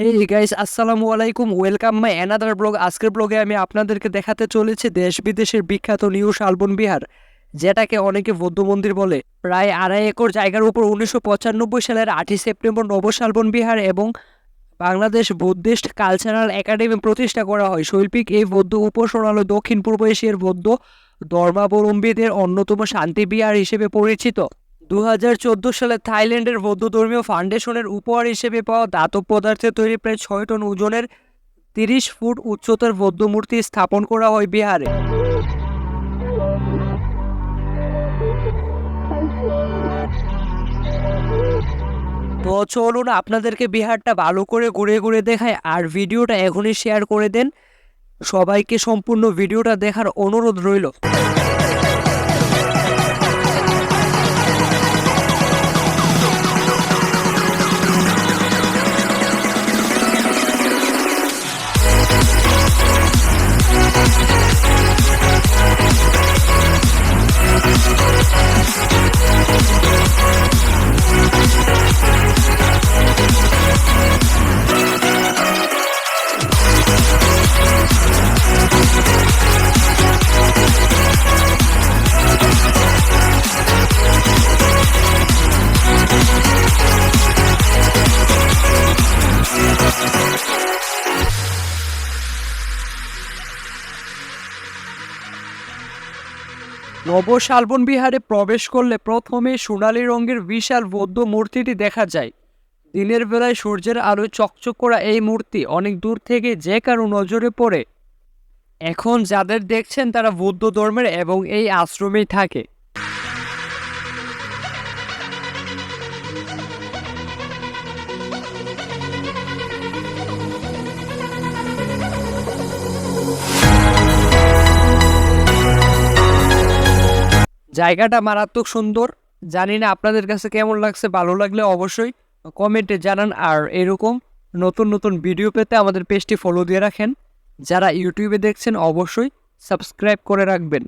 Hey guys আসসালামু আলাইকুম welcome my another blog আজকের ব্লগে আমি আপনাদেরকে দেখাতে চলেছি দেশ বিদেশের বিখ্যাত নিউ শালবন বিহার, যেটাকে অনেকে বৌদ্ধ মন্দির বলে। প্রায় আড়াই একর জায়গার উপর উনিশশো পঁচানব্বই সালের আটই সেপ্টেম্বর নব শালবন বিহার এবং বাংলাদেশ বুদ্ধিস্ট কালচারাল একাডেমি প্রতিষ্ঠা করা হয়। শৈল্পিক এই বৌদ্ধ উপাসনালয় দক্ষিণ পূর্ব এশিয়ার বৌদ্ধ ধর্মাবলম্বীদের অন্যতম শান্তি বিহার হিসেবে পরিচিত। দু হাজার চোদ্দ সালে থাইল্যান্ডের বৌদ্ধ ধর্মীয় ফাউন্ডেশনের উপহার হিসেবে পাওয়া ধাতব পদার্থে তৈরি প্রায় ছয় টন ওজনের তিরিশ ফুট উচ্চতার বৌদ্ধ মূর্তি স্থাপন করা হয় বিহারে। তো চলুন আপনাদেরকে বিহারটা ভালো করে ঘুরে ঘুরে দেখায় আর ভিডিওটা এখনই শেয়ার করে দেন। সবাইকে সম্পূর্ণ ভিডিওটা দেখার অনুরোধ রইল। নব শালবন বিহারে প্রবেশ করলে প্রথমে সোনালি রঙের বিশাল বৌদ্ধ মূর্তিটি দেখা যায়। দিনের বেলায় সূর্যের আলো চকচক করা এই মূর্তি অনেক দূর থেকে যে কারও নজরে পড়ে। এখন যাদের দেখছেন তারা বৌদ্ধ ধর্মের এবং এই আশ্রমেই থাকে। জায়গাটা মারাত্মক সুন্দর। জানি না আপনাদের কাছে কেমন লাগছে, ভালো লাগলে অবশ্যই কমেন্টে জানান। আর এরকম নতুন নতুন ভিডিও পেতে আমাদের পেজটি ফলো দিয়ে রাখেন। যারা ইউটিউবে দেখছেন, অবশ্যই সাবস্ক্রাইব করে রাখবেন।